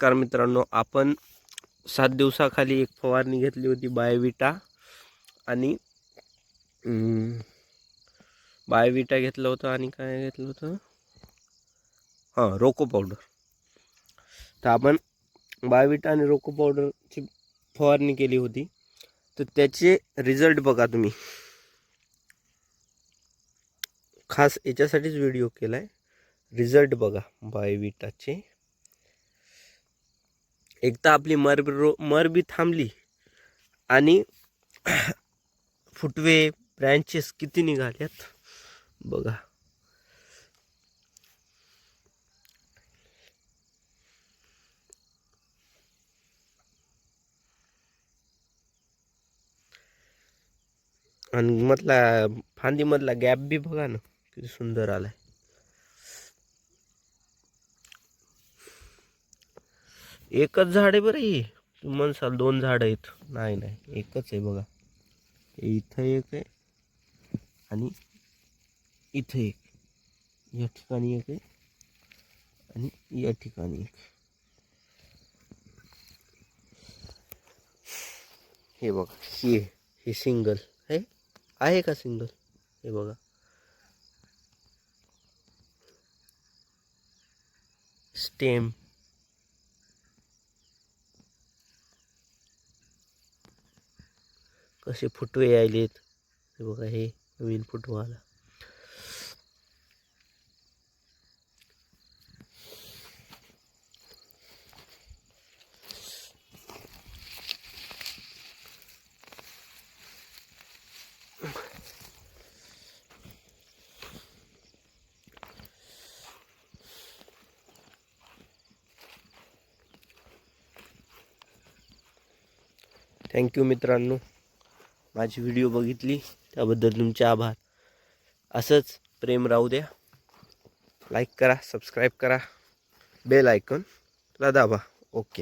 नमस्कार मित्रांनो आपण सात दिवसाखाली एक फवारणी घेतली होती बायोविटा. आणि अं, बायोविटा घेतलं होतं आणि काय घेतलं होतं? हां रोको पावडर. तर आपण बायोविटा आणि रोको पावडरची फवारणी केली होती. तर त्याचे रिझल्ट बघा तुम्ही. खास याच्यासाठीच व्हिडिओ केला आहे रिझल्ट बघा बायोविटाचे. एक तर आपली मर रो मर बी थांबली आणि फुटवे ब्रँचेस किती निघाल्यात? बघा. आणि मधला फांदीमधला गॅप बी बघा ना किती सुंदर आलाय. एकच झाड आहे बरं ही. तू म्हणसाल दोन झाड आहेत. नाही नाही. एकच आहे बघा. इथं एक आहे आणि इथं एक. या ठिकाणी एक आहे आणि या ठिकाणी एक. हे बघा ही हे सिंगल आहे. आहे का सिंगल? हे बघा. स्टेम. कसे फुटवे यायलेत. हे बघा हे नवीन फुटवा आला. थँक्यू मित्रांनो. माझी व्हिडिओ बघितली त्याबद्दल तुमचे आभार. असंच प्रेम राहू द्या. लाईक करा सबस्क्राईब करा. बेल आयकॉन दाबा. ओके